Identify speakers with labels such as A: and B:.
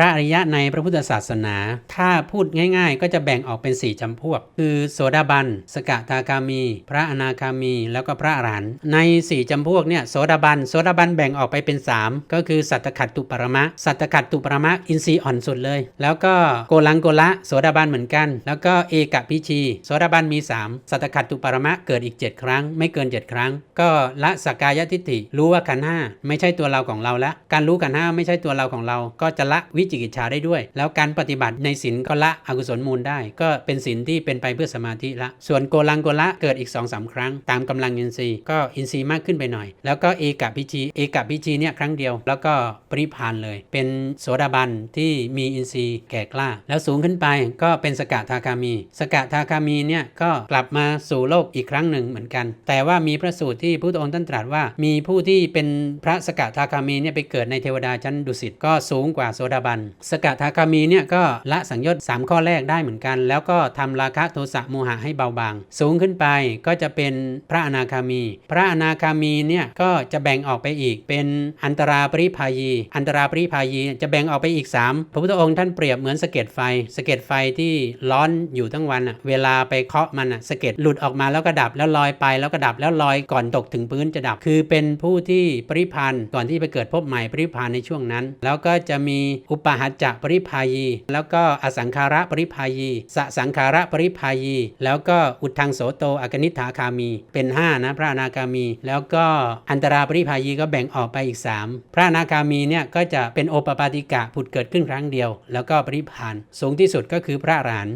A: พระอริยะในพระพุทธศาสนา ถ้าพูดง่าย ๆ ก็จะแบ่งออกเป็น 4จำพวก คือโสดาบัน สกทาคามี พระอนาคามี แล้วก็พระอรหันต์ใน 4จำพวกเนี่ยโสดาบันโสดาบันแบ่งออกไปเป็น 3 ก็คือสัตตขัตตุปรมะ สัตตขัตตุปรมะอินทรีย์อ่อนสุดเลย แล้วก็โกลังโกละโสดาบันเหมือนกัน แล้วก็เอกพิชีโสดาบันมี 3 สัตตขัตตุปรมะเกิดอีก 7 ครั้ง ไม่เกิน 7 ครั้ง ก็ละสกายทิฏฐิรู้ว่าขันห้าไม่ใช่ตัวเราของเราละการรู้ขันห้าไม่ใช่ตัวเราของเราก็จะละวิจิกิจฉาได้ด้วย แล้วการปฏิบัติในศีลก็ละอกุศลมูลได้ ก็เป็นศีลที่เป็นไปเพื่อสมาธิละ ส่วนโกลังโกละเกิดอีก2อสาครั้ง ตามกำลังอินทรีย์ก็อินทรีย์มากขึ้นไปหน่อย แล้วก็เอกพิชีเอกพิชีเนี่ยครั้งเดียว แล้วก็ปริพานเลย เป็นโสดาบันที่มีอินทรีย์แก่กล้า แล้วสูงขึ้นไปก็เป็นสกทาคามี สกทาคามีเนี่ยก็กลับมาสู่โลกอีกครั้งหนึ่งเหมือนกัน แต่ว่ามีพระสูตรที่พระพุทธองค์ท่านตรัสว่า มีผู้ที่เป็นพระสกทาคามีเนี่ยไปเกิดในเทวดาชั้นดุสิตก็สูงกว่าโสดาบันสกทาคามีเนี่ยก็ละสังยชน์สามข้อแรกได้เหมือนกัน แล้วก็ทำราคะโทสะโมหะให้เบาบาง สูงขึ้นไปก็จะเป็นพระอนาคามี พระอนาคามีเนี่ยก็จะแบ่งออกไปอีก เป็นอันตราปริพายี อันตราปริพายีจะแบ่งออกไปอีก 3 พระพุทธองค์ท่านเปรียบเหมือนสะเก็ดไฟสะเก็ดไฟที่ร้อนอยู่ทั้งวันอะเวลาไปเคาะมันอะสะเก็ดหลุดออกมาแล้วก็ดับแล้วลอยไปแล้วก็ดับแล้วลอยก่อนตกถึงพื้นจะดับ คือเป็นผู้ที่ปริพันธ์ก่อนที่ไปเกิดพบใหม่ปริพันธ์ในช่วงนั้น แล้วก็จะมีอุปหัจจะปริพายี แล้วก็อสังขาระปริพายีสสังขาระปริพายี แล้วก็อุทังโสโตอกนิฐาคามี เป็น 5 นะพระอนาคามี แล้วก็อันตราปริพายีก็แบ่งออกไปอีก 3 พระอนาคามีเนี่ยก็จะเป็นโอปปาติกะผุดเกิดขึ้นครั้งเดียว แล้วก็ปริพานสูงที่สุดก็คือพระอรหันต์